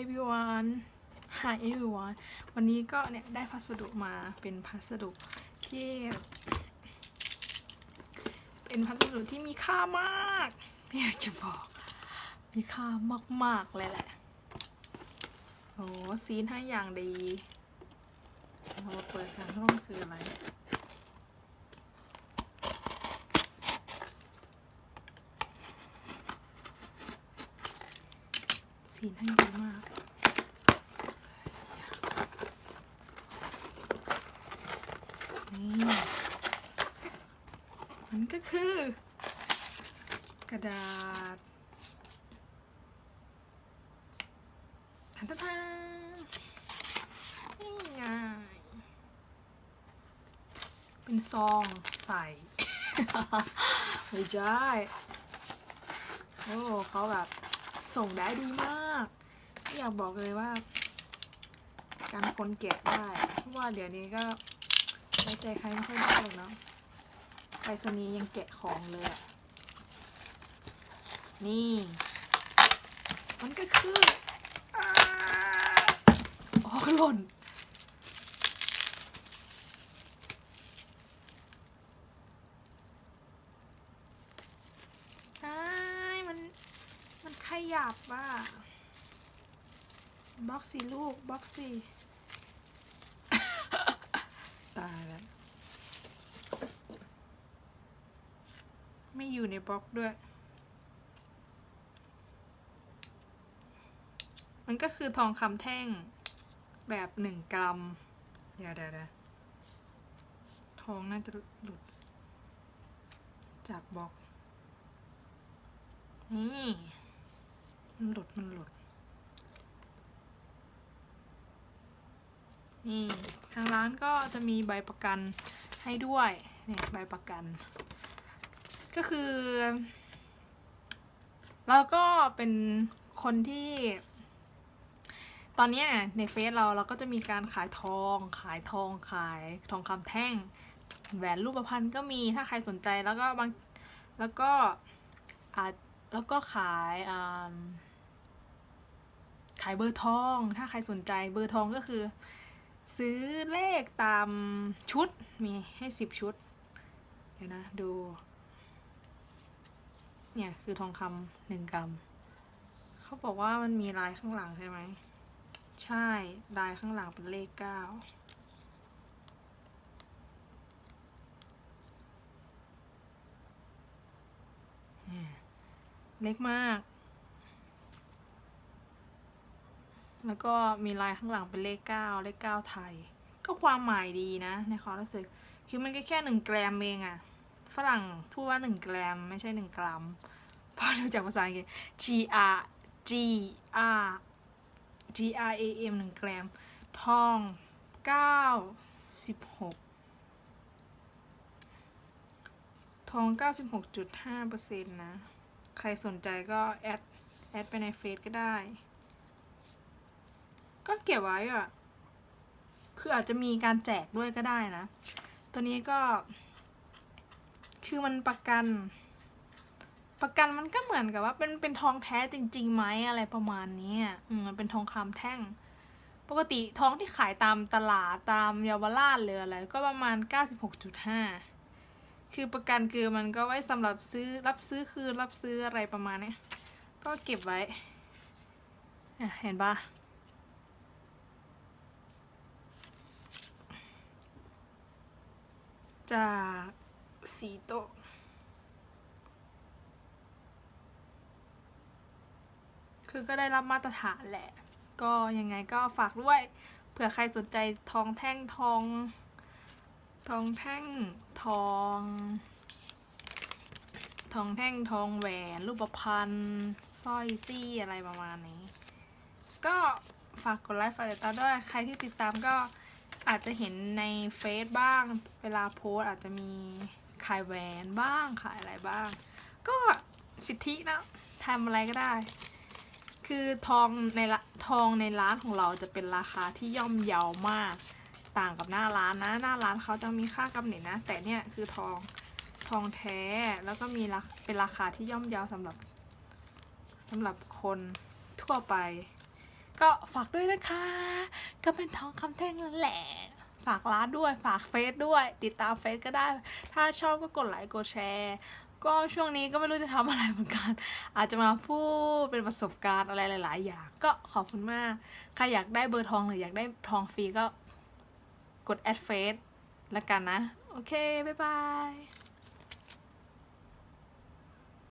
everyone Hi everyone วันนี้ก็เนี่ยได้พัสดุมาเป็นพัสดุที่ เป็นพัสดุที่มีค่ามากไม่อยากจะบอก มีค่ามากๆเลยแหละ โอ้ซีนให้อย่างดี เรามาเปิดกันว่ามันคืออะไร ซีนให้ดีมาก นี่ มันก็คือ กระดาษทันทันทันนี่ไงเป็นซองใส่ไม่ใช่โอ้เขาแบบ ส่งได้ดีมาก อยากบอกเลยว่า การคนแกะได้ เพราะว่าเดี๋ยวนี้ก็ไว้ใจใครไม่ค่อยได้เนาะไปสนียังแกะของเลยนี่ มันก็คืออาอ๋อหล่น ใช่มัน มันข ยับอะบล็อกสิลูกบล็อกสิตายแล้วไม่อยู่ในบล็อกด้วย มันก็คือทองคำแท่งแบบหนึ่งกรัม เดี๋ยวเดี๋ยวเดี๋ยวทองน่าจะหลุด จากบล็อก นี่ มันหลุดมันหลุด นี่ทางร้านก็จะมีใบประกันให้ด้วยเนี่ยใบประกัน ก็คือ เราก็เป็นคนที่ ตอนนี้ในเฟซเราเราก็จะมีการขายทอง ขายทองขายทองคำแท่ง แหวนรูปพรรณก็มีถ้าใครสนใจแล้วก็บางแล้วก็อาจแล้วก็ขายอ่า ขายเบอร์ทอง ถ้าใครสนใจเบอร์ทองก็คือ ซื้อเลขตามชุดมีให้สิบชุด เดี๋ยวนะดู เนี่ยคือทองคำหนึ่งกรัมเขาบอกว่ามันมีลายข้างหลังใช่ไหม ใช่ลายข้างหลังเป็นเลขเก้าเล็กมาก แล้วก็มีลายข้างหลังเป็นเลขเก้าเลขเก้าไทย ก็ความหมายดีนะในความรู้สึก คือมันก็แค่หนึ่งแกรมเองอะฝรั่งพูดว่าหนึ่งแกรมไม่ใช่หนึ่งกรัมพราะดูจากภาษาอังกฤษ G R G R G R A M หนึ่งแกรม ทองเก้าสิบหกทองเก้าสิบหกจุดห้าเปอร์เซ็นต์นะ ใครสนใจก็แอด แอดไปในเฟซก็ได้ ก็เก็บไว้อะคืออาจจะมีการแจกด้วยก็ได้นะ ตัวนี้ก็ คือมันประกัน ประกันมันก็เหมือนกับว่า เป็นเป็นทองแท้จริงๆไหมอะไรประมาณนี้อะอืมมันเป็นทองคำแท่ง ปกติทองที่ขายตามตลาดตามเยาวราชหรืออะไรก็ประมาณ 96.5 คือประกันคือมันก็ไว้สำหรับซื้อรับซื้อคืนรับซื้ออะไรประมาณนี้ก็เก็บไว้เห็นปะ จากสีโตคือก็ได้รับมาตรฐานแหละ ก็ยังไงก็ฝากด้วย เผื่อใครสนใจทองแท่งทอง ทองแท่งทอง ทองแท่งทองแหวนรูปพรรณสร้อยจี้อะไรประมาณนี้ ก็ฝากกดไลค์ฝากติดตามด้วย ใครที่ติดตามก็ อาจจะเห็นในเฟซบ้าง เวลาโพสอาจจะมีขายแหวนบ้างขายอะไรบ้าง ก็สิทธินะทำอะไรก็ได้ คือทองในทองในร้านของเราจะเป็นราคาที่ย่อมเยาวมาก ต่างกับหน้าร้านนะ หน้าร้านเขาจะมีค่ากำเนิดนะ แต่เนี่ยคือทองทองแท้แล้วก็มีเป็นราคาที่ย่อมเยาวสำหรับสำหรับคนทั่วไป ก็ฝากด้วยนะคะ ก็เป็นทองคำแท่งแหละฝากร้านด้วยฝากเฟซด้วย ติดตามเฟซก็ได้ ถ้าชอบก็กดไลค์กดแชร์ก็ช่วงนี้ก็ไม่รู้จะทำอะไรเหมือนกัน อาจจะมาพูดเป็นประสบการณ์อะไรหลาย ๆ อย่าง ก็ขอบคุณมาก ใครอยากได้เบอร์ทองหรืออยากได้ทองฟรีก็กดแอดเฟซแล้วกันนะ โอเค บ๊ายบาย